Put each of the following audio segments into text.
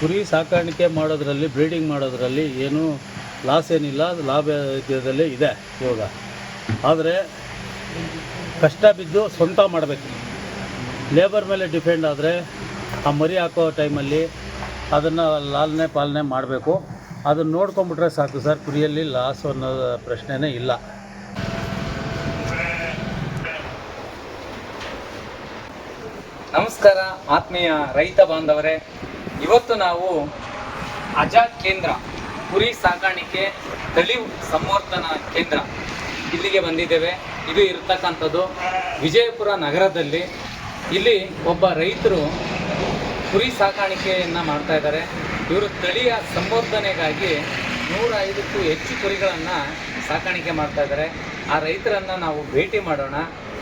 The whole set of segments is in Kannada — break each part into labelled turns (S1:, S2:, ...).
S1: ಕುರಿ ಸಾಕಾಣಿಕೆ ಮಾಡೋದ್ರಲ್ಲಿ, ಬ್ರೀಡಿಂಗ್ ಮಾಡೋದ್ರಲ್ಲಿ ಏನು ಲಾಸ್ ಏನಿಲ್ಲ, ಅದು ಲಾಭ ಇದರಲ್ಲಿ ಇದೆ ಇವಾಗ. ಆದರೆ ಕಷ್ಟ ಬಿದ್ದು ಸ್ವಂತ ಮಾಡಬೇಕು. ಲೇಬರ್ ಮೇಲೆ ಡಿಪೆಂಡ್ ಆದರೆ ಆ ಮರಿ ಹಾಕೋ ಟೈಮಲ್ಲಿ ಅದನ್ನು ಲಾಲನೆ ಪಾಲನೆ ಮಾಡಬೇಕು. ಅದನ್ನು ನೋಡ್ಕೊಂಬಿಟ್ರೆ ಸಾಕು ಸರ್, ಕುರಿಯಲ್ಲಿ ಲಾಸ್ ಅನ್ನೋ ಪ್ರಶ್ನೆನೇ ಇಲ್ಲ.
S2: ನಮಸ್ಕಾರ, ಆತ್ಮೀಯ ರೈತ ಬಾಂಧವರೇ. ಇವತ್ತು ನಾವು ಅಜಾದ್ ಕೇಂದ್ರ ಕುರಿ ಸಾಕಾಣಿಕೆ ತಳಿ ಸಂವರ್ಧನಾ ಕೇಂದ್ರ ಇಲ್ಲಿಗೆ ಬಂದಿದ್ದೇವೆ. ಇದು ಇರತಕ್ಕಂಥದ್ದು ವಿಜಯಪುರ ನಗರದಲ್ಲಿ. ಇಲ್ಲಿ ಒಬ್ಬ ರೈತರು ಕುರಿ ಸಾಕಾಣಿಕೆಯನ್ನು ಮಾಡ್ತಾ ಇದ್ದಾರೆ. ಇವರು ತಳಿಯ ಸಂವರ್ಧನೆಗಾಗಿ ನೂರ ಐದಕ್ಕೂ ಹೆಚ್ಚು ಕುರಿಗಳನ್ನು ಸಾಕಾಣಿಕೆ ಮಾಡ್ತಾ ಇದ್ದಾರೆ. ಆ ರೈತರನ್ನು ನಾವು ಭೇಟಿ ಮಾಡೋಣ.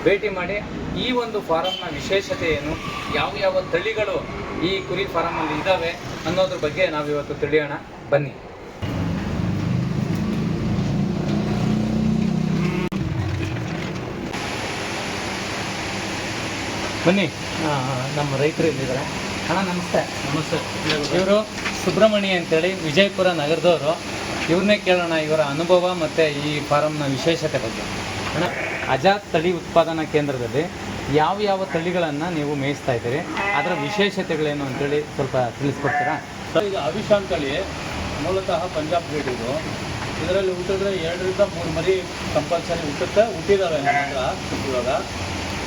S2: ಭೇಟಿ ಮಾಡಿ ಈ ಒಂದು ಫಾರಮ್ನ ವಿಶೇಷತೆ ಏನು? ಯಾವ ಯಾವ ತಳಿಗಳು ಈ ಕುರಿ ಫಾರಮಲ್ಲಿ ಇದ್ದಾವೆ ಅನ್ನೋದ್ರ ಬಗ್ಗೆ ನಾವು ಇವತ್ತು ತಿಳಿಯೋಣ. ಬನ್ನಿ. ಬನ್ನಿ. ನಮ್ಮ ರೈತರು ಇಲ್ಲಿದ್ದಾರೆ ಅಣ್ಣ ನಮಸ್ತೆ.
S1: ನಮಸ್ತೆ.
S2: ಇವರು ಸುಬ್ರಹ್ಮಣಿ ಅಂತೇಳಿ ವಿಜಯಪುರ ನಗರದವರು. ಇವ್ರನ್ನೇ ಕೇಳೋಣ ಇವರ ಅನುಭವ ಮತ್ತು ಈ ಫಾರಮ್ನ ವಿಶೇಷತೆ ಬಗ್ಗೆ. ಅಣ್ಣ ಅಜಾತ್ ತಳಿ ಉತ್ಪಾದನಾ ಕೇಂದ್ರದಲ್ಲಿ ಯಾವ ಯಾವ ತಳಿಗಳನ್ನು ನೀವು ಮೇಯಿಸ್ತಾ ಇದ್ದೀರಿ ಅದರ ವಿಶೇಷತೆಗಳೇನು ಅಂತೇಳಿ ಸ್ವಲ್ಪ ತಿಳಿಸ್ಕೊಡ್ತೀರಾ?
S1: ಸರ್ ಇದು ತಳಿ ಮೂಲತಃ ಪಂಜಾಬ್ ಬ್ರೀಡ್ ಇದು. ಇದರಲ್ಲಿ ಹುಟ್ಟಿದ್ರೆ ಎರಡರಿಂದ ಮೂರು ಮರಿ ಕಂಪಲ್ಸರಿ ಹುಟ್ಟುತ್ತೆ. ಹುಟ್ಟಿದಾವೆ ಇವಾಗ.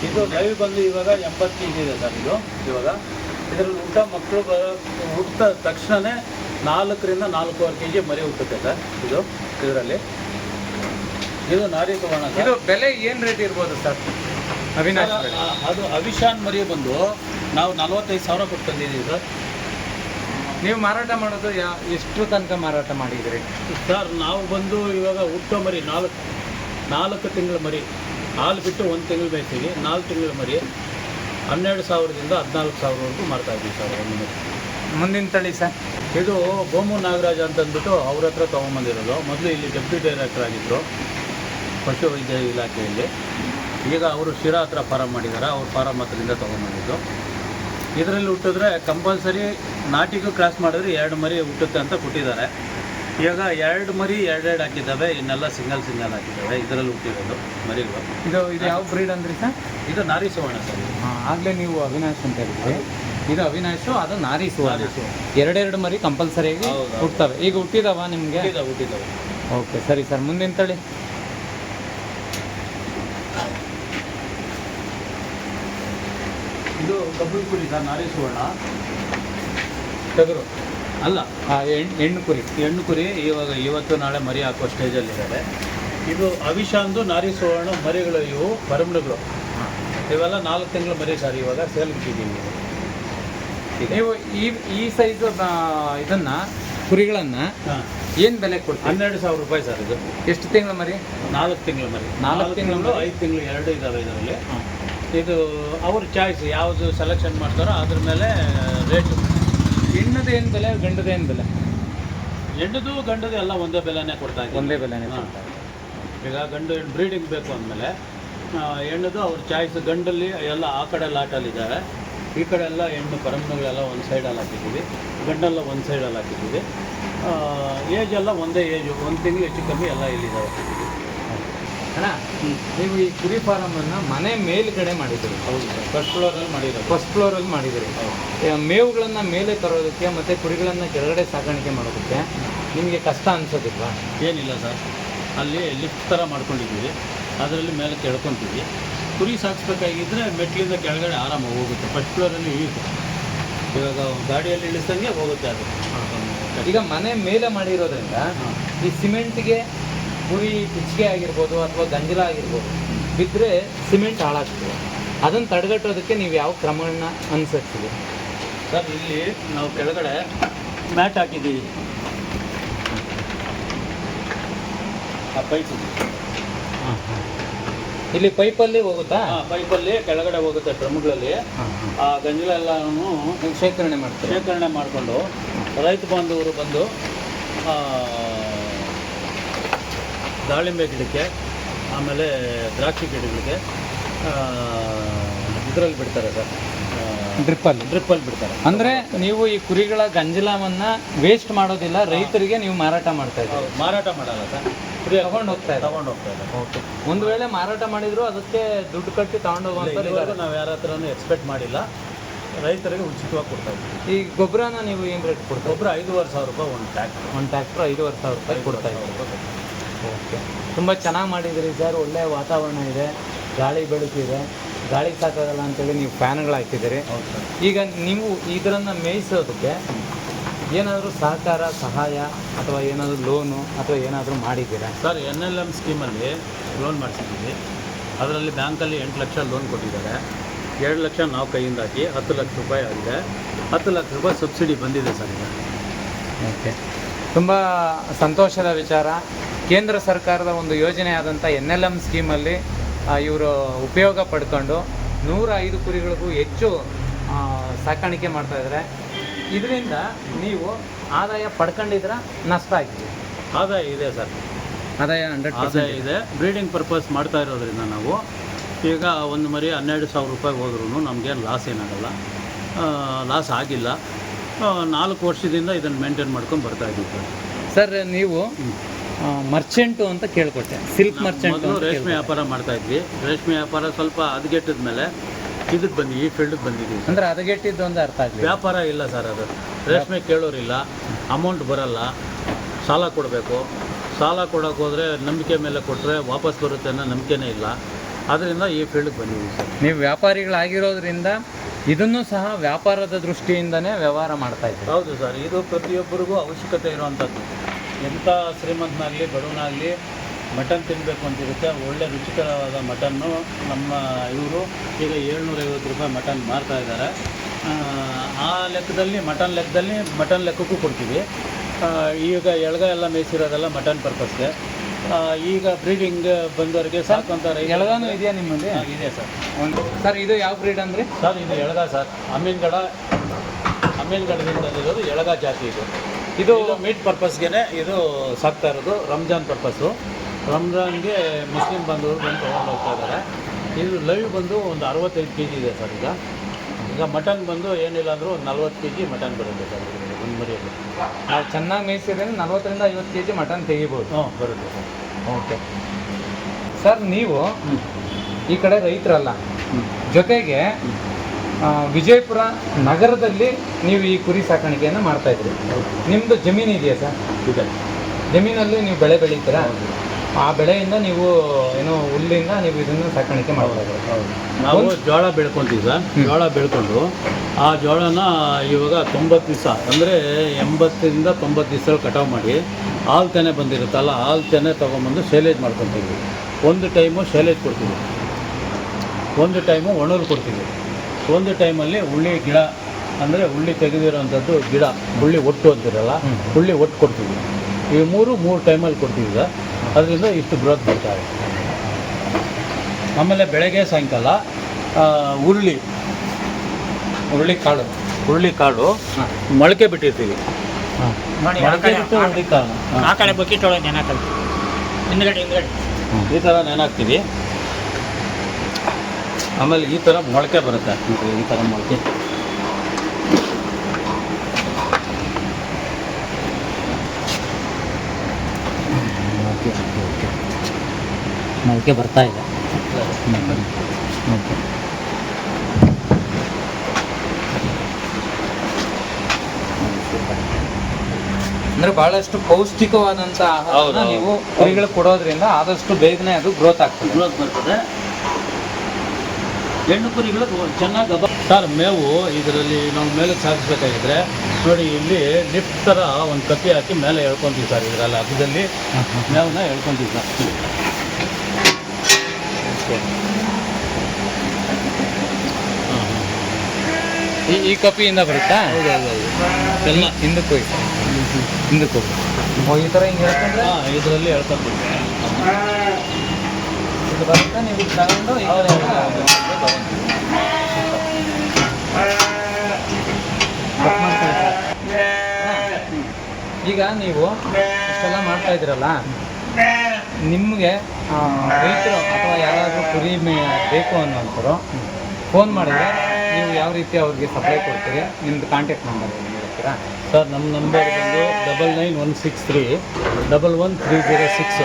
S1: ಇದು ಲೈವ್ ಬಂದು ಇವಾಗ ಎಂಬತ್ತು ಕೆ ಜಿ ಇದೆ ಸರ್ ಇದು ಇವಾಗ. ಇದರಲ್ಲಿ ಊಟ ಮಕ್ಕಳು ಬ ಹುಟ್ಟಿದ ತಕ್ಷಣವೇ ನಾಲ್ಕರಿಂದ ನಾಲ್ಕೂವರೆ ಕೆ ಜಿ ಮರಿ ಹುಟ್ಟುತ್ತೆ ಸರ್ ಇದು ಇದರಲ್ಲಿ. ಇದು ನಾರಿ ತಗೋಣ
S2: ಇದು ಬೆಲೆ ಏನು ರೇಟ್ ಇರ್ಬೋದು ಸರ್? ಅವಿನಾಶ್
S1: ಅದು ಅವಿಶಾನ್ ಮರಿ ಬಂದು ನಾವು ನಲವತ್ತೈದು ಸಾವಿರ ಕೊಟ್ಟು ತಂದಿದ್ದೀವಿ ಸರ್.
S2: ನೀವು ಮಾರಾಟ ಮಾಡೋದು ಯಾ ಎಷ್ಟು ತನಕ ಮಾರಾಟ ಮಾಡಿದ್ರಿ?
S1: ಸರ್ ನಾವು ಬಂದು ಇವಾಗ ಹುಟ್ಟೋ ಮರಿ ನಾಲ್ಕು ನಾಲ್ಕು ತಿಂಗಳ ಮರಿ. ಹಾಲು ಬಿಟ್ಟು ಒಂದು ತಿಂಗಳು ಬೇಯಿಸ್ತೀವಿ ನಾಲ್ಕು ತಿಂಗಳ ಮರಿ. ಹನ್ನೆರಡು ಸಾವಿರದಿಂದ ಹದಿನಾಲ್ಕು ಸಾವಿರವರೆಗೂ ಮಾರ್ತಾ ಇದ್ದೀವಿ ಸರ್ ಒಂದು ಮರಿ.
S2: ಮುಂದಿನ ತಳಿ ಸರ್.
S1: ಇದು ಗೋಮು ನಾಗರಾಜ ಅಂತ ಅಂದ್ಬಿಟ್ಟು ಅವ್ರ ಹತ್ರ ತೊಗೊಂಬಂದಿರೋದು. ಮೊದಲು ಇಲ್ಲಿ ಡೆಪ್ಯೂಟಿ ಡೈರೆಕ್ಟರ್ ಆಗಿದ್ದರು ಪಶುವೈದ್ಯ ಇಲಾಖೆಯಲ್ಲಿ. ಈಗ ಅವರು ಶಿರಾ ಹತ್ರ ಫಾರಮ್ ಮಾಡಿದ್ದಾರೆ ಅವ್ರು ಫಾರಮ್ ಹತ್ರದಿಂದ ತೊಗೊಂಬಂದಿದ್ದು ಇದರಲ್ಲಿ ಹುಟ್ಟಿದ್ರೆ ಕಂಪಲ್ಸರಿ ನಾಟಿಗೂ ಕ್ರಾಸ್ ಮಾಡಿದ್ರೆ ಎರಡು ಮರಿ ಹುಟ್ಟುತ್ತೆ ಅಂತ ಕೊಟ್ಟಿದ್ದಾರೆ. ಇವಾಗ ಎರಡು ಮರಿ ಎರಡೆರಡು ಹಾಕಿದ್ದಾವೆ ಇನ್ನೆಲ್ಲ ಸಿಂಗಲ್ ಸಿಂಗಲ್ ಹಾಕಿದ್ದಾವೆ. ಇದರಲ್ಲಿ ಹುಟ್ಟಿರೋದು ಮರಿಗಳು.
S2: ಇದು ಇದು ಯಾವ ಬ್ರೀಡ್ ಅಂದ್ರಿ ಸರ್?
S1: ಇದು ನಾರಿ ಸುವರ್ಣ ಸರ್.
S2: ಆಗಲೇ ನೀವು ಅವಿನಾಶ್ ಅಂತ ಹೇಳಿದ್ರಿ. ಇದು ಅವಿನಾಶು ಅದು ನಾರಿ ಸುವರ್ಣ. ಎರಡೆರಡು ಮರಿ ಕಂಪಲ್ಸರಿಯಾಗಿ. ಹುಟ್ಟವೆ ಈಗ ಹುಟ್ಟಿದಾವ ನಿಮಗೆ?
S1: ಹುಟ್ಟಿದಾವೆ
S2: ಓಕೆ ಸರಿ ಸರ್. ಮುಂದಿನ ತಳಿ.
S1: ಇದು ಕಬ್ಬಿನ ಕುರಿ ಸರ್ ನಾರಿ ಸುವರ್ಣ.
S2: ಟಗರು
S1: ಅಲ್ಲ.
S2: ಹೆಣ್ಣು ಕುರಿ
S1: ಹೆಣ್ಣು ಕುರಿ ಇವಾಗ ಇವತ್ತು ನಾಳೆ ಮರಿ ಹಾಕೋ ಸ್ಟೇಜಲ್ಲಿದ್ದಾರೆ ಇದು ಅವಿಶಾಂದು ನಾರಿ ಸುವರ್ಣ ಮರಿಗಳು ಇವು ಬರಮಣಗಳು. ಇವೆಲ್ಲ ನಾಲ್ಕು ತಿಂಗಳ ಮರಿ ಸರ್ ಇವಾಗ ಸೇಲ್ ಬಿಟ್ಟಿದ್ದೀವಿ
S2: ನೀವು. ಈ ಈ ಸೈಜ್ ಇದನ್ನ ಕುರಿಗಳನ್ನ ಏನು ಬೆಲೆ ಕೊಡ್ತೀವಿ
S1: ಹನ್ನೆರಡು ಸಾವಿರ ರೂಪಾಯಿ ಸರ್ ಇದು.
S2: ಎಷ್ಟು ತಿಂಗಳ ಮರಿ?
S1: ನಾಲ್ಕು ತಿಂಗಳ ಮರಿ.
S2: ನಾಲ್ಕು ತಿಂಗಳ?
S1: ಐದು ತಿಂಗಳು ಎರಡು ಇದಾವೆ ಇದರಲ್ಲಿ. ಇದು ಅವ್ರ ಚಾಯ್ಸ್ ಯಾವುದು ಸೆಲೆಕ್ಷನ್ ಮಾಡ್ತಾರೋ ಅದ್ರ ಮೇಲೆ ರೇಟು
S2: ಹೆಣ್ಣದೇನು ಬೆಲೆ ಗಂಡದ ಏನು ಬೆಲೆ?
S1: ಹೆಣ್ಣದು ಗಂಡದು ಎಲ್ಲ ಒಂದೇ ಬೆಲೆನೇ ಕೊಡ್ತಾ ಇದ್ದೀವಿ.
S2: ಒಂದೇ ಬೆಲೆನೇ
S1: ಹಾಂ. ಈಗ ಗಂಡು ಬ್ರೀಡಿಂಗ್ ಬೇಕು ಅಂದಮೇಲೆ ಹೆಣ್ಣದು ಅವ್ರ ಚಾಯ್ಸ್ ಗಂಡಲ್ಲಿ ಎಲ್ಲ ಆ ಕಡೆ ಲಾಟಲ್ಲಿದ್ದಾವೆ ಈ ಕಡೆ ಎಲ್ಲ ಹೆಣ್ಣು ಪರಂಪರೆಗಳೆಲ್ಲ ಒಂದು ಸೈಡಲ್ಲಿ ಹಾಕಿದ್ದೀವಿ. ಗಂಡೆಲ್ಲ ಒಂದು ಸೈಡಲ್ಲಿ ಹಾಕಿದ್ದೀವಿ. ಏಜ್ ಎಲ್ಲ ಒಂದೇ ಏಜು ಒಂದು ತಿಂಗಳು ಹೆಚ್ಚು ಕಮ್ಮಿ ಎಲ್ಲ ಇಲ್ಲಿದ್ದಾವೆ.
S2: ಅಣ್ಣ ನೀವು ಈ ಕುರಿ ಫಾರಮನ್ನು ಮನೆ ಮೇಲ್ಗಡೆ ಮಾಡಿದ್ದೀರಿ.
S1: ಫ್ಲೋರ್ ಫಸ್ಟ್ ಫ್ಲೋರಲ್ಲಿ ಮಾಡಿರೋದು.
S2: ಫಸ್ಟ್ ಫ್ಲೋರಲ್ಲಿ ಅಲ್ಲಿ ಮಾಡಿದ್ರು ಮೇವುಗಳನ್ನು ಮೇಲೆ ತರೋದಕ್ಕೆ ಮತ್ತು ಕುರಿಗಳನ್ನು ಕೆಳಗಡೆ ಸಾಕಾಣಿಕೆ ಮಾಡೋದಕ್ಕೆ ನಿಮಗೆ ಕಷ್ಟ ಅನ್ಸೋದಿಲ್ವಾ?
S1: ಏನಿಲ್ಲ ಸರ್. ಅಲ್ಲಿ ಲಿಫ್ಟ್ ಥರ ಮಾಡ್ಕೊಂಡಿದ್ದೀವಿ. ಅದರಲ್ಲಿ ಮೇಲೆ ಕೆಳ್ಕೊತೀವಿ. ಕುರಿ ಸಾಕ್ಸ್ಬೇಕಾಗಿದ್ರೆ ಮೆಟ್ಲಿಂದ ಕೆಳಗಡೆ ಆರಾಮಾಗಿ ಹೋಗುತ್ತೆ. ಫಸ್ಟ್ ಫ್ಲೋರಲ್ಲಿ ಇಳಿಯುತ್ತೆ ಇವಾಗ ಗಾಡಿಯಲ್ಲಿ ಇಳಿಸ್ದಂಗೆ ಹೋಗುತ್ತೆ ಅದು.
S2: ಈಗ ಮನೆ ಮೇಲೆ ಮಾಡಿರೋದ್ರಿಂದ ಈ ಸಿಮೆಂಟ್ಗೆ ಕುರಿ ಕುಚ್ಚಿಗೆ ಆಗಿರ್ಬೋದು ಅಥವಾ ಗಂಜಲ ಆಗಿರ್ಬೋದು ಬಿದ್ದರೆ ಸಿಮೆಂಟ್ ಹಾಳಾಗ್ತದೆ. ಅದನ್ನು ತಡೆಗಟ್ಟೋದಕ್ಕೆ ನೀವು ಯಾವ ಕ್ರಮಗಳನ್ನ ಅನುಸರಿಸಿದೆ
S1: ಸರ್ ಇಲ್ಲಿ ನಾವು ಕೆಳಗಡೆ ಮ್ಯಾಟ್ ಹಾಕಿದ್ದೀವಿ. ಆ ಪೈಪ್
S2: ಇಲ್ಲಿ ಪೈಪಲ್ಲಿ ಹೋಗುತ್ತಾ?
S1: ಪೈಪಲ್ಲಿ ಕೆಳಗಡೆ ಹೋಗುತ್ತೆ ಡ್ರಮ್ಗಳಲ್ಲಿ. ಆ ಗಂಜಲ ಎಲ್ಲನೂ
S2: ಶೇಖರಣೆ ಮಾಡ್ತೀವಿ
S1: ಶೇಖರಣೆ ಮಾಡಿಕೊಂಡು ರೈತ ಬಾಂಧವರು ಬಂದು ದಾಳಿಂಬೆ ಗಿಡಕ್ಕೆ ಆಮೇಲೆ ದ್ರಾಕ್ಷಿ ಗಿಡಗಳಿಗೆ ಇದರಲ್ಲಿ ಬಿಡ್ತಾರೆ ಸರ್.
S2: ಡ್ರಿಪ್ಪಲ್ಲಿ?
S1: ಡ್ರಿಪ್ಪಲ್ಲಿ ಬಿಡ್ತಾರೆ.
S2: ಅಂದರೆ ನೀವು ಈ ಕುರಿಗಳ ಗಂಜಲವನ್ನ ವೇಸ್ಟ್ ಮಾಡೋದಿಲ್ಲ ರೈತರಿಗೆ ನೀವು ಮಾರಾಟ ಮಾಡ್ತಾ ಇದ್ದೀರಿ.
S1: ಮಾರಾಟ ಮಾಡಲ್ಲ ಸರ್.
S2: ತಗೊಂಡು ಹೋಗ್ತಾ
S1: ತಗೊಂಡು ಹೋಗ್ತಾ ಇದೆ
S2: ಓಕೆ ಒಂದು ವೇಳೆ ಮಾರಾಟ ಮಾಡಿದ್ರು ಅದಕ್ಕೆ ದುಡ್ಡು ಕಟ್ಟಿ ತಗೊಂಡು ಹೋಗುವಂಥ
S1: ನಾವು ಯಾರ ಹತ್ರನೂ ಎಕ್ಸ್ಪೆಕ್ಟ್ ಮಾಡಿಲ್ಲ. ರೈತರಿಗೆ ಉಚಿತವಾಗಿ ಕೊಡ್ತಾ ಇದ್ದೀವಿ.
S2: ಈ ಗೊಬ್ಬರನ ನೀವು ಏನು ರೇಟ್ ಕೊಡ್ತಾ
S1: ಗೊಬ್ಬರ ಐದೂವರೆ ಸಾವಿರ ರೂಪಾಯಿ ಒಂದು ಟ್ಯಾಕ್ಟ್ರ್
S2: ಒಂದು ಟ್ಯಾಕ್ಟ್ರ್ ಐದುವರೆ ಸಾವಿರ ರೂಪಾಯಿ ಕೊಡ್ತಾ ಇದ್ದೀರಿ. ಓಕೆ. ತುಂಬ ಚೆನ್ನಾಗಿ ಮಾಡಿದ್ದೀರಿ ಸರ್. ಒಳ್ಳೆಯ ವಾತಾವರಣ ಇದೆ. ಗಾಳಿ ಬೆಳಕಿದೆ ಗಾಳಿ ಸಾಕಾಗಲ್ಲ ಅಂತೇಳಿ ನೀವು ಫ್ಯಾನ್ಗಳು ಹಾಕಿದ್ದೀರಿ ಈಗ ನೀವು ಇದರನ್ನು ಮೇಯಿಸೋದಕ್ಕೆ ಏನಾದರೂ ಸಹಕಾರ ಸಹಾಯ ಅಥವಾ ಏನಾದರೂ ಲೋನು ಅಥವಾ ಏನಾದರೂ ಮಾಡಿದ್ದೀರಾ?
S1: ಸರ್ ಎನ್ ಎಲ್ ಎಂ ಸ್ಕೀಮಲ್ಲಿ ಲೋನ್ ಮಾಡಿಸಿದ್ದೀವಿ. ಅದರಲ್ಲಿ ಬ್ಯಾಂಕಲ್ಲಿ ಎಂಟು ಲಕ್ಷ ಲೋನ್ ಕೊಟ್ಟಿದ್ದಾರೆ. ಎರಡು ಲಕ್ಷ ನಾವು ಕೈಯಿಂದ ಹಾಕಿ ಹತ್ತು ಲಕ್ಷ ರೂಪಾಯಿ ಆಗಿದೆ. ಹತ್ತು ಲಕ್ಷ ರೂಪಾಯಿ ಸಬ್ಸಿಡಿ ಬಂದಿದೆ ಸರ್ ಈಗ.
S2: ಓಕೆ. ತುಂಬ ಸಂತೋಷದ ವಿಚಾರ. ಕೇಂದ್ರ ಸರ್ಕಾರದ ಒಂದು ಯೋಜನೆ ಆದಂಥ ಎನ್ ಎಲ್ ಎಂ ಸ್ಕೀಮಲ್ಲಿ ಇವರು ಉಪಯೋಗ ಪಡ್ಕೊಂಡು ನೂರ ಐದು ಕುರಿಗಳಿಗೂ ಹೆಚ್ಚು ಸಾಕಾಣಿಕೆ ಮಾಡ್ತಾ ಇದ್ದಾರೆ. ಇದರಿಂದ ನೀವು ಆದಾಯ ಪಡ್ಕೊಂಡಿದ್ರೆ ನಷ್ಟ ಆಗಿದೆ.
S1: ಆದಾಯ ಇದೆ ಸರ್.
S2: ಆದಾಯ ಹಂಡ್ರೆಡ್
S1: ಆದಾಯ ಇದೆ. ಬ್ರೀಡಿಂಗ್ ಪರ್ಪಸ್ ಮಾಡ್ತಾ ಇರೋದ್ರಿಂದ ನಾವು ಈಗ ಒಂದು ಮರಿ ಹನ್ನೆರಡು ಸಾವಿರ ರೂಪಾಯಿ ಹೋದ್ರೂ ನಮಗೇನು ಲಾಸ್ ಏನಾಗಲ್ಲ. ಲಾಸ್ ಆಗಿಲ್ಲ. ನಾಲ್ಕು ವರ್ಷದಿಂದ ಇದನ್ನು ಮೇಂಟೈನ್ ಮಾಡ್ಕೊಂಡು ಬರ್ತಾ ಇದ್ದೀವಿ ಸರ್.
S2: ಸರ್ ನೀವು ಮರ್ಚೆಂಟು ಅಂತ ಕೇಳ್ಕೊಟ್ಟೆ. ಸಿಲ್ಕ್ ಮರ್ಚೆಂಟ್
S1: ರೇಷ್ಮೆ ವ್ಯಾಪಾರ ಮಾಡ್ತಾ ಇದ್ವಿ. ರೇಷ್ಮೆ ವ್ಯಾಪಾರ ಸ್ವಲ್ಪ ಹದಗೆಟ್ಟಿದ ಮೇಲೆ ಇದಕ್ಕೆ ಬಂದು ಈ ಫೀಲ್ಡ್ಗೆ ಬಂದಿದ್ದೀವಿ
S2: ಅಂದ್ರೆ ಹದಗೆಟ್ಟಿದ್ದು ಒಂದು ಅರ್ಥ ಆಗಲಿ
S1: ವ್ಯಾಪಾರ ಇಲ್ಲ ಸರ್ ಅದು. ರೇಷ್ಮೆ ಕೇಳೋರಿಲ್ಲ ಅಮೌಂಟ್ ಬರಲ್ಲ ಸಾಲ ಕೊಡಬೇಕು. ಸಾಲ ಕೊಡೋಕೆ ಹೋದರೆ ನಂಬಿಕೆ ಮೇಲೆ ಕೊಟ್ಟರೆ ವಾಪಸ್ ಬರುತ್ತೆ ಅನ್ನೋ ನಂಬಿಕೆನೇ ಇಲ್ಲ. ಅದರಿಂದ ಈ ಫೀಲ್ಡ್ಗೆ ಬಂದಿದ್ದೀವಿ ಸರ್.
S2: ನೀವು ವ್ಯಾಪಾರಿಗಳಾಗಿರೋದ್ರಿಂದ ಇದನ್ನು ಸಹ ವ್ಯಾಪಾರದ ದೃಷ್ಟಿಯಿಂದನೇ ವ್ಯವಹಾರ ಮಾಡ್ತಾ ಇದ್ದೀವಿ
S1: ಹೌದು ಸರ್ ಇದು ಪ್ರತಿಯೊಬ್ಬರಿಗೂ ಅವಶ್ಯಕತೆ ಇರುವಂಥದ್ದು. ಎಂಥ ಶ್ರೀಮಂತನಾಗಲಿ ಬಡವನಾಗಲಿ ಮಟನ್ ತಿನ್ನಬೇಕು ಅಂತಿರುತ್ತೆ. ಒಳ್ಳೆ ರುಚಿಕರವಾದ ಮಟನ್ನು ನಮ್ಮ ಇವರು ಈಗ ಏಳ್ನೂರೈವತ್ತು ರೂಪಾಯಿ ಮಟನ್ ಮಾರ್ತಾ ಇದ್ದಾರೆ. ಆ, ಲೆಕ್ಕದಲ್ಲಿ ಮಟನ್ ಲೆಕ್ಕದಲ್ಲಿ ಮಟನ್ ಲೆಕ್ಕಕ್ಕೂ ಕೊಡ್ತೀವಿ. ಈಗ ಎಳ್ಗ ಎಲ್ಲ ಮೇಯಿಸಿರೋದೆಲ್ಲ ಮಟನ್ ಪರ್ಪಸ್ಗೆ ಈಗ ಬ್ರೀಡಿಂಗ್ ಬಂದವರಿಗೆ ಸಾಕು ರೈತ
S2: ಎಳಗಾನು ಇದೆಯಾ ನಿಮ್ಮಲ್ಲಿ?
S1: ಇದೆಯಾ ಇದೆ ಸರ್.
S2: ಒಂದು ಸರ್ ಇದು ಯಾವ ಬ್ರೀಡ್ ಅಂದರೆ?
S1: ಸರ್ ಇದು ಎಳಗ ಸರ್. ಅಮೀನ್ಗಡ ಗಡದಿಂದ ಎಳಗ ಜಾತಿ ಇದು.
S2: ಇದು
S1: ಮೀಟ್ ಪರ್ಪಸ್ಗೆ ಇದು ಸಾಕ್ತಾ ಇರೋದು ರಂಜಾನ್ ಪರ್ಪಸ್ಸು ರಂಜಾನ್ಗೆ ಮುಸ್ಲಿಂ ಬಂಧುಗಳು ಬಂದು ತೊಗೊಂಡು ಹೋಗ್ತಾ ಇದ್ದಾರೆ. ಇದು ಲೈವ್ ಬಂದು ಒಂದು ಅರವತ್ತೈದು ಕೆ ಜಿ ಇದೆ ಸರ್ ಈಗ. ಈಗ ಮಟನ್ ಬಂದು ಏನಿಲ್ಲ ಅಂದರೂ ಒಂದು ನಲ್ವತ್ತು ಕೆ ಜಿ ಮಟನ್ ಬರುತ್ತೆ ಸರ್ ಒಂದು ಮರಿಯಲ್ಲಿ
S2: ನಾವು ಚೆನ್ನಾಗಿ ಮೇಯಿಸಿದ್ರೆ ನಲ್ವತ್ತರಿಂದ ಐವತ್ತು ಕೆ ಜಿ ಮಟನ್ ತೆಗಿಬೋದು.
S1: ಹ್ಞೂ ಬರುತ್ತೆ ಸರ್.
S2: ಓಕೆ. ಸರ್ ನೀವು ಈ ಕಡೆ ರೈತರಲ್ಲ ಜೊತೆಗೆ ವಿಜಯಪುರ ನಗರದಲ್ಲಿ ನೀವು ಈ ಕುರಿ ಸಾಕಾಣಿಕೆಯನ್ನು ಮಾಡ್ತಾ ಇದ್ರಿ. ನಿಮ್ಮದು ಜಮೀನು ಇದೆಯಾ ಸರ್?
S1: ಇದೆ.
S2: ಜಮೀನಲ್ಲಿ ನೀವು ಬೆಳೆ ಬೆಳೀತೀರಾ? ಆ ಬೆಳೆಯಿಂದ ನೀವು ಏನು ಹುಲ್ಲಿಂದ ನೀವು ಇದನ್ನು ಸಾಕಾಣಿಕೆ ಇದ್ದೀರಿ?
S1: ನಾವು ಜೋಳ ಬೆಳ್ಕೊಂತೀವಿ ಸರ್. ಜೋಳ ಬೆಳ್ಕೊಂಡು ಆ ಜೋಳನ ಇವಾಗ ತೊಂಬತ್ತು ದಿವಸ ಅಂದರೆ ಎಂಬತ್ತರಿಂದ ತೊಂಬತ್ತು ದಿವಸ ಕಟಾವು ಮಾಡಿ ಹಾಲು ತೆನೆ ಬಂದಿರುತ್ತಲ್ಲ ಹಾಲು ತೆನೆ ತೊಗೊಂಬಂದು ಶೇಲೇಜ್ ಮಾಡ್ಕೊತೀವಿ. ಒಂದು ಟೈಮು ಶೈಲೇಜ್ ಕೊಡ್ತೀವಿ. ಒಂದು ಟೈಮು ಒಣಲು ಕೊಡ್ತೀವಿ. ಒಂದು ಟೈಮಲ್ಲಿ ಹುಳ್ಳಿ ಗಿಡ ಅಂದರೆ ಹುಳ್ಳಿ ತೆಗೆದಿರೋವಂಥದ್ದು ಗಿಡ ಹುಳ್ಳಿ ಒಟ್ಟು ಅಂತಿರಲ್ಲ ಹುಳ್ಳಿ ಒಟ್ಟು ಕೊಡ್ತೀವಿ. ಈ ಮೂರು ಮೂರು ಟೈಮಲ್ಲಿ ಕೊಡ್ತೀವಿ ಈಗ. ಅದರಿಂದ ಇಷ್ಟು ಗ್ರೋತ್ ಬರ್ತಾ ಇದೆ ಆಮೇಲೆ ಬೆಳಗ್ಗೆ ಸಾಯಂಕಾಲ ಹುರುಳಿ
S2: ಹುರುಳಿ ಕಾಳು
S1: ಹುರುಳಿ ಕಾಳು ಮೊಳಕೆ ಬಿಟ್ಟಿರ್ತೀವಿ. ಮೊಳಕೆ ಬಿಟ್ಟು ಹುರುಳಿ ಕಾಳು.
S3: ಆ ಕಡೆ ಬಕೆಟ್ ಒಳಗೆ ನೆನ ಹಾಕಲ್ತಿ ಹಿಂದ್ಗಡೆ ಹಿಂದ್ಗಡೆ.
S1: ಈ ಥರ ನೆನಾಕ್ತೀವಿ ಆಮೇಲೆ ಈ ಥರ ಮೊಳಕೆ ಬರುತ್ತೆ. ಈ ಥರ ಮೊಳಕೆ.
S3: Okay okay okay. ಮೊಳಕೆ ಬರ್ತಾ ಇದೆ. ಓಕೆ
S2: ಅಂದ್ರೆ ಬಹಳಷ್ಟು ಪೌಷ್ಟಿಕವಾದಂತ
S1: ಆಹಾರ.
S2: ನೀವು ಕುರಿಗಳು ಕೊಡೋದ್ರಿಂದ ಆದಷ್ಟು ಬೇಗನೆ ಅದು ಗ್ರೋತ್ ಆಗ್ತದೆ.
S1: ಗ್ರೋತ್ ಬರ್ತದೆ. ಹೆಣ್ಣು ಕುರಿಗಳು ಚೆನ್ನಾಗಿ ಗಬ ಸರ್ ಮೇವು ಇದರಲ್ಲಿ ನಾವು ಮೇಲೆ ಸಾಗಿಸ್ಬೇಕಾಗಿದ್ರೆ ನೋಡಿ ಇಲ್ಲಿ ಲಿಫ್ಟ್ ಥರ ಒಂದು ಕಪ್ಪಿ ಹಾಕಿ ಮೇಲೆ ಎಳ್ಕೊಂತೀವಿ ಸರ್ ಇದರಲ್ಲಿ ಹಬ್ಬದಲ್ಲಿ ಮೇವನ್ನ ಎಳ್ಕೊಂತೀವಿ ಸರ್.
S2: ಈ ಈ ಕಪಿಯಿಂದ ಬರುತ್ತಾ?
S1: ಎಲ್ಲ
S2: ಹಿಂದಕ್ಕೆ ಹೋಗಿ. ಹಿಂದಕ್ಕೆ ಹೋಗಿ. ಈ ಥರ ಹಿಂಗೆ ಹೇಳ್ಕೊಂಡ್ರೆ
S1: ಇದರಲ್ಲಿ ಎಳ್ಕೊಂತೀವಿ
S2: ಇದು ಬರುತ್ತೆ ನೀವು ತಗೊಂಡು ಈ ಕಡೆ. ಈಗ ನೀವು ಇಷ್ಟೆಲ್ಲ ಮಾಡ್ತಾ ಇದ್ದೀರಲ್ಲ ನಿಮಗೆ ರೈತರು ಅಥವಾ ಯಾರಾದರೂ ಕುರಿ ಬೇಕು ಅನ್ನೋಂಥರು ಫೋನ್ ಮಾಡಿದ್ರೆ ನೀವು ಯಾವ ರೀತಿ ಅವ್ರಿಗೆ ಸಪ್ಲೈ ಕೊಡ್ತೀರಿ? ನಿಮ್ದು ಕಾಂಟ್ಯಾಕ್ಟ್ ನಂಬರ್ ಹೇಳ್ತೀರಾ?
S1: ಸರ್ ನಮ್ಮ ನಂಬರ್ ಬಂದು double nine one six three double one three zero six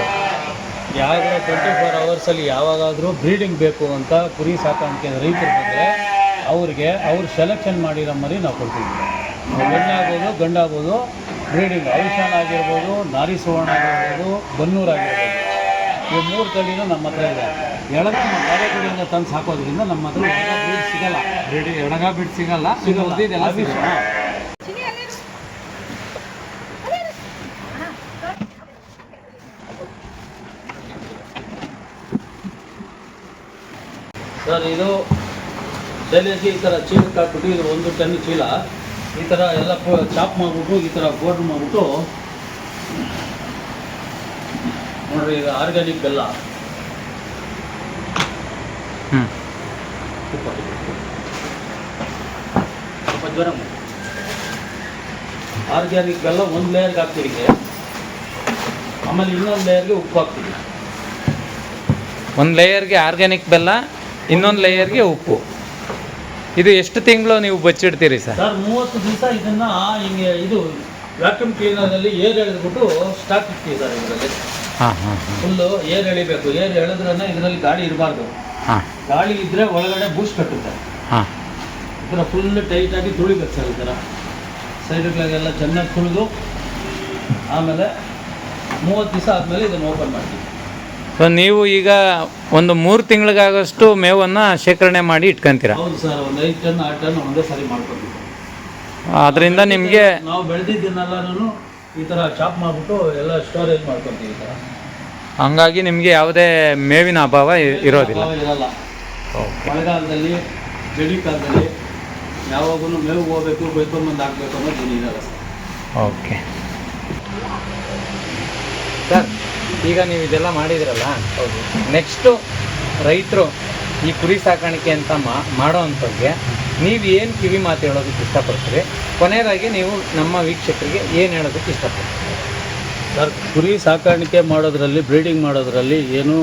S1: ಯಾವಾಗ ಟ್ವೆಂಟಿ ಫೋರ್ ಅವರ್ಸಲ್ಲಿ ಯಾವಾಗಾದರೂ ಬ್ರೀಡಿಂಗ್ ಬೇಕು ಅಂತ ಕುರಿ ಸಾಕಾಣಿಕೆ ರೈತರು ಬಂದರೆ ಅವ್ರಿಗೆ ಅವ್ರು ಸೆಲೆಕ್ಷನ್ ಮಾಡಿರೋ ಮರಿ ನಾವು ಕೊಡ್ತೀವಿ. ಹೆಣ್ಣಾಗ್ಬೋದು ಗಂಡಾಗ್ಬೋದು ಬ್ರೀಡಿಂಗ್ ಆಯುಷಾನ್ ಆಗಿರ್ಬೋದು ನಾರಿ ಸುವರ್ಣ ಆಗಿರ್ಬೋದು ಬನ್ನೂರ್ ಆಗಿರ್ಬೋದು. ಈ ಮೂರು ತಳಿನೂ ನಮ್ಮ ಹತ್ರ ಇದೆ. ಎಳಗ ಬೇರೆ ಕಡೆಯಿಂದ ತಂದು ಸಾಕೋದ್ರಿಂದ ನಮ್ಮ ಹತ್ರ ಸಿಗಲ್ಲ.
S2: ರೆಡಿ ಎಡಗ ಬಿಟ್ಟು ಸಿಗಲ್ಲ. ಇದು
S1: ಸಿಗಲ್ಲ.
S2: ಉದ್ದಿದೆಲ್ಲ
S1: ಆ ವಿಷಯ. ಸರ್ ಇದು ಶೈಲೇಶ್ಗೆ ಈ ಥರ ಚೀಲಕ್ಕೆ ಹಾಕ್ಬಿಟ್ಟು ಇದು ಒಂದು ಟನ್ ಚೀಲ ಈ ಥರ ಎಲ್ಲ ಚಾಪ್ ಮಾಡಿಬಿಟ್ಟು ಈ ಥರ ಬೋರ್ಡ್ ಮಾಡಿಬಿಟ್ಟು ನೋಡ್ರಿ ಇದು ಆರ್ಗ್ಯಾನಿಕ್ ಬೆಲ್ಲ. ಸ್ವಲ್ಪ ಜ್ವರ ಆರ್ಗ್ಯಾನಿಕ್ ಬೆಲ್ಲ ಒಂದು ಲೇಯರ್ಗೆ ಹಾಕ್ತೀವಿ. ಆಮೇಲೆ ಇನ್ನೊಂದು ಲೇಯರ್ಗೆ ಉಪ್ಪು ಹಾಕ್ತೀವಿ
S2: ಒಂದು ಲೇಯರ್ಗೆ ಆರ್ಗ್ಯಾನಿಕ್ ಬೆಲ್ಲ ಇನ್ನೊಂದು ಲೇಯರ್ಗೆ ಉಪ್ಪು. ಇದು ಎಷ್ಟು ತಿಂಗಳು ನೀವು ಬಚ್ಚಿಡ್ತೀರಿ ಸರ್?
S1: ಸರ್ ಮೂವತ್ತು ದಿವಸ ಇದನ್ನ ಹಿಂಗೆ ಇದು ವ್ಯಾಕ್ಯೂಮ್ ಕ್ಲೀನರ್ನಲ್ಲಿ ಏರ್ ಎಳೆದ್ಬಿಟ್ಟು ಸ್ಟಾಕ್ ಇಡ್ತೀವಿ ಸರ್ ಇದರಲ್ಲಿ.
S2: ಹಾಂ ಹಾಂ
S1: ಫುಲ್ಲು ಏರ್ ಎಳಿಬೇಕು. ಏರ್ ಎಳೆದ್ರನ್ನ ಇದರಲ್ಲಿ ಗಾಳಿ ಇರಬಾರ್ದು.
S2: ಹಾಂ.
S1: ಗಾಳಿ ಇದ್ರೆ ಒಳಗಡೆ ಬೂಸ್ಟ್ ಕಟ್ಟುತ್ತೆ.
S2: ಹಾಂ.
S1: ಥರ ಫುಲ್ ಟೈಟಾಗಿ ತುಳಿಬೇಕು ಸರ್ ಈ ಥರ. ಸೈಡ್ಗಳಿಗೆಲ್ಲ ಚೆನ್ನಾಗಿ ತುಳಿದು ಆಮೇಲೆ ಮೂವತ್ತು ದಿವಸ ಆದಮೇಲೆ ಇದನ್ನು ಓಪನ್ ಮಾಡ್ತೀವಿ.
S2: ಸೊ ನೀವು ಈಗ ಒಂದು ಮೂರು ತಿಂಗಳಿಗಾಗಷ್ಟು ಮೇವನ್ನು ಶೇಖರಣೆ ಮಾಡಿ ಇಟ್ಕೊಂತೀರ?
S1: ಹೌದು ಸರ್ ಒಂದು ಐದು ಟನ್ ಆರು ಟನ್ ಒಂದೇ ಸರಿ ಮಾಡ್ಕೊತೀವಿ.
S2: ಅದರಿಂದ ನಿಮಗೆ
S1: ನಾವು ಬೆಳೆದಿದ್ದನ್ನೆಲ್ಲನೂ ಈ ಥರ ಚಾಪ್ ಮಾಡಿಬಿಟ್ಟು ಎಲ್ಲ ಸ್ಟೋರೇಜ್ ಮಾಡ್ಕೊತೀವಿ ಈ ಥರ
S2: ಹಂಗಾಗಿ ನಿಮಗೆ ಯಾವುದೇ ಮೇವಿನ ಅಭಾವ ಇ- ಇರೋದಿಲ್ಲ.
S1: ಅಭಾವ ಇರಲ್ಲ. ಮಳೆಗಾಲದಲ್ಲಿ ಚಳಿ ಕಾಲದಲ್ಲಿ ಯಾವಾಗೂ ಮೇವು ಹೋಗ್ಬೇಕು ಬೈಕೊಂಬಂದು ಹಾಕ್ಬೇಕು ಅನ್ನೋದು ಏನಿರಲ್ಲ ಸರ್.
S2: ಓಕೆ ಸರ್ ಈಗ ನೀವು ಇದೆಲ್ಲ ಮಾಡಿದಿರಲ್ಲ ಹೌದು. ನೆಕ್ಸ್ಟು ರೈತರು ಈ ಕುರಿ ಸಾಕಾಣಿಕೆ ಅಂತ ಮಾ ಮಾಡೋ ಅಂಥವ್ರಿಗೆ ನೀವು ಏನು ಕಿವಿ ಮಾತು ಹೇಳೋದಕ್ಕೆ ಇಷ್ಟಪಡ್ತೀರಿ? ಕೊನೆಯದಾಗಿ ನೀವು ನಮ್ಮ ವೀಕ್ಷಕರಿಗೆ ಏನು ಹೇಳೋದಕ್ಕೆ ಇಷ್ಟಪಡ್ತೀರಿ?
S1: ಸರ್ ಕುರಿ ಸಾಕಾಣಿಕೆ ಮಾಡೋದ್ರಲ್ಲಿ ಬ್ರೀಡಿಂಗ್ ಮಾಡೋದ್ರಲ್ಲಿ ಏನು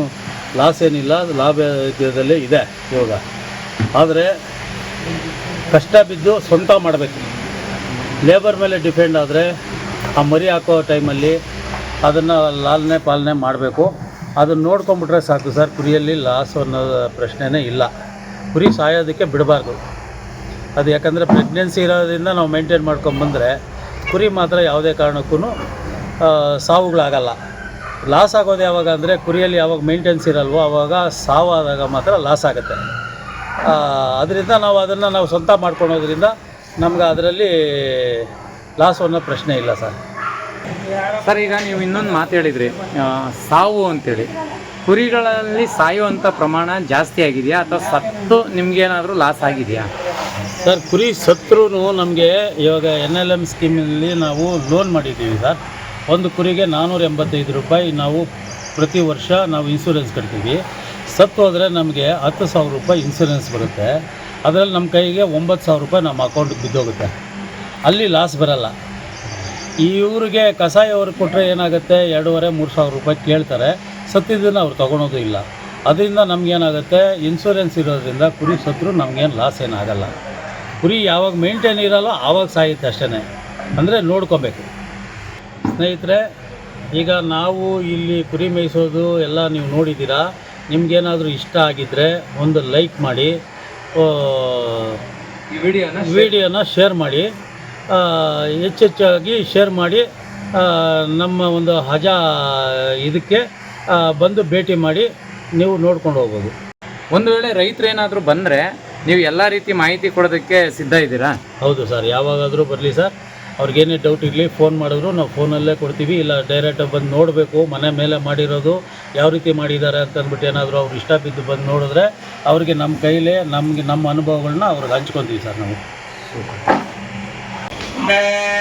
S1: ಲಾಸ್ ಏನಿಲ್ಲ ಲಾಭ ಇದರಲ್ಲೇ ಇದೆ ಇವಾಗ ಆದರೆ ಕಷ್ಟ ಬಿದ್ದು ಸ್ವಂತ ಮಾಡಬೇಕು. ಲೇಬರ್ ಮೇಲೆ ಡಿಪೆಂಡ್ ಆದರೆ ಆ ಮರಿ ಹಾಕೋ ಟೈಮಲ್ಲಿ ಅದನ್ನು ಲಾಲನೆ ಪಾಲನೆ ಮಾಡಬೇಕು. ಅದನ್ನು ನೋಡ್ಕೊಂಬಿಟ್ರೆ ಸಾಕು ಸರ್, ಕುರಿಯಲ್ಲಿ ಲಾಸ್ ಅನ್ನೋ ಪ್ರಶ್ನೆನೇ ಇಲ್ಲ. ಕುರಿ ಸಾಯೋದಕ್ಕೆ ಬಿಡಬಾರ್ದು. ಅದು ಯಾಕಂದರೆ ಪ್ರೆಗ್ನೆನ್ಸಿ ಇರೋದ್ರಿಂದ ನಾವು ಮೇಂಟೈನ್ ಮಾಡ್ಕೊಂಬಂದರೆ ಕುರಿ ಮಾತ್ರ ಯಾವುದೇ ಕಾರಣಕ್ಕೂ ಸಾವುಗಳಾಗಲ್ಲ. ಲಾಸ್ ಆಗೋದು ಯಾವಾಗ ಅಂದರೆ ಕುರಿಯಲ್ಲಿ ಯಾವಾಗ ಮೇಂಟೆನ್ಸ್ ಇರಲ್ವೋ ಆವಾಗ ಸಾವಾದಾಗ ಮಾತ್ರ ಲಾಸ್ ಆಗುತ್ತೆ. ಅದರಿಂದ ನಾವು ಅದನ್ನು ನಾವು ಸ್ವಂತ ಮಾಡ್ಕೊಳೋದ್ರಿಂದ ನಮ್ಗೆ ಅದರಲ್ಲಿ ಲಾಸ್ ಅನ್ನೋ ಪ್ರಶ್ನೆ ಇಲ್ಲ ಸರ್.
S2: ಸರ್, ಈಗ ನೀವು ಇನ್ನೊಂದು ಮಾತು ಹೇಳಿದ್ರಿ. ಸಾವು ಅಂತೇಳಿ. ಕುರಿಗಳಲ್ಲಿ ಸಾಯುವಂಥ ಪ್ರಮಾಣ ಜಾಸ್ತಿ ಆಗಿದೆಯಾ ಅಥವಾ ಸತ್ತು ನಿಮ್ಗೇನಾದರೂ ಲಾಸ್ ಆಗಿದೆಯಾ?
S1: ಸರ್, ಕುರಿ ಸತ್ರೂ ನಮಗೆ ಇವಾಗ ಎನ್ ಎಲ್ ಎಂ ಸ್ಕೀಮಿನಲ್ಲಿ ನಾವು ಲೋನ್ ಮಾಡಿದ್ದೀವಿ ಸರ್. ಒಂದು ಕುರಿಗೆ ನಾನ್ನೂರ ಎಂಬತ್ತೈದು ರೂಪಾಯಿ ನಾವು ಪ್ರತಿ ವರ್ಷ ನಾವು ಇನ್ಸೂರೆನ್ಸ್ ಕಟ್ತೀವಿ. ಸತ್ತು ಹೋದರೆ ನಮಗೆ ಹತ್ತು ಸಾವಿರ ರೂಪಾಯಿ ಇನ್ಸೂರೆನ್ಸ್ ಬರುತ್ತೆ. ಅದರಲ್ಲಿ ನಮ್ಮ ಕೈಗೆ ಒಂಬತ್ತು ಸಾವಿರ ರೂಪಾಯಿ ನಮ್ಮ ಅಕೌಂಟಿಗೆ ಬಿದ್ದೋಗುತ್ತೆ. ಅಲ್ಲಿ ಲಾಸ್ ಬರಲ್ಲ. ಇವ್ರಿಗೆ ಕಸಾಯ ಅವ್ರಿಗೆ ಕೊಟ್ಟರೆ ಏನಾಗುತ್ತೆ? ಎರಡೂವರೆ ಮೂರು ಸಾವಿರ ರೂಪಾಯಿ ಕೇಳ್ತಾರೆ. ಸತ್ತಿದ್ದನ್ನು ಅವ್ರು ತೊಗೊಳೋದು ಇಲ್ಲ. ಅದರಿಂದ ನಮಗೇನಾಗುತ್ತೆ? ಇನ್ಸೂರೆನ್ಸ್ ಇರೋದ್ರಿಂದ ಕುರಿ ಸತ್ರು ನಮಗೇನು ಲಾಸ್ ಏನಾಗಲ್ಲ ಕುರಿ ಯಾವಾಗ ಮೇಂಟೈನ್ ಇರಲ್ಲ ಆವಾಗ ಸಾಯುತ್ತೆ ಅಷ್ಟೇ ಅಂದರೆ ನೋಡ್ಕೋಬೇಕು. ಸ್ನೇಹಿತರೆ ಈಗ ನಾವು ಇಲ್ಲಿ ಕುರಿ ಮೇಯಿಸೋದು ಎಲ್ಲ ನೀವು ನೋಡಿದ್ದೀರಾ. ನಿಮಗೇನಾದರೂ ಇಷ್ಟ ಆಗಿದ್ದರೆ ಒಂದು ಲೈಕ್ ಮಾಡಿ
S2: ವಿಡಿಯೋನ
S1: ವಿಡಿಯೋನ ಶೇರ್ ಮಾಡಿ. ಹೆಚ್ಚೆಚ್ಚಾಗಿ ಶೇರ್ ಮಾಡಿ ನಮ್ಮ ಒಂದು ಹಜಾ ಇದಕ್ಕೆ ಬಂದು ಭೇಟಿ ಮಾಡಿ ನೀವು ನೋಡ್ಕೊಂಡು ಹೋಗ್ಬೋದು.
S2: ಒಂದು ವೇಳೆ ರೈತರು ಏನಾದರೂ ಬಂದರೆ ನೀವು ಎಲ್ಲ ರೀತಿ ಮಾಹಿತಿ ಕೊಡೋದಕ್ಕೆ ಸಿದ್ಧ ಇದ್ದೀರಾ?
S1: ಹೌದು ಸರ್ ಯಾವಾಗಾದರೂ ಬರಲಿ ಸರ್. ಅವ್ರಿಗೇನೇ ಡೌಟ್ ಇರಲಿ ಫೋನ್ ಮಾಡಿದ್ರು ನಾವು ಫೋನಲ್ಲೇ ಕೊಡ್ತೀವಿ ಇಲ್ಲ ಡೈರೆಕ್ಟಾಗಿ ಬಂದು ನೋಡಬೇಕು ಮನೆ ಮೇಲೆ ಮಾಡಿರೋದು ಯಾವ ರೀತಿ ಮಾಡಿದ್ದಾರೆ ಅಂತ ಅಂದ್ಬಿಟ್ಟು ಏನಾದರೂ ಅವ್ರು ಇಷ್ಟ ಬಿದ್ದು ಬಂದು ನೋಡಿದ್ರೆ ಅವ್ರಿಗೆ ನಮ್ಮ ಕೈಲೇ ನಮಗೆ ನಮ್ಮ ಅನುಭವಗಳನ್ನ ಅವ್ರಿಗೆ ಹಂಚ್ಕೊತೀವಿ ಸರ್ ನಾವು.
S4: Mẹ.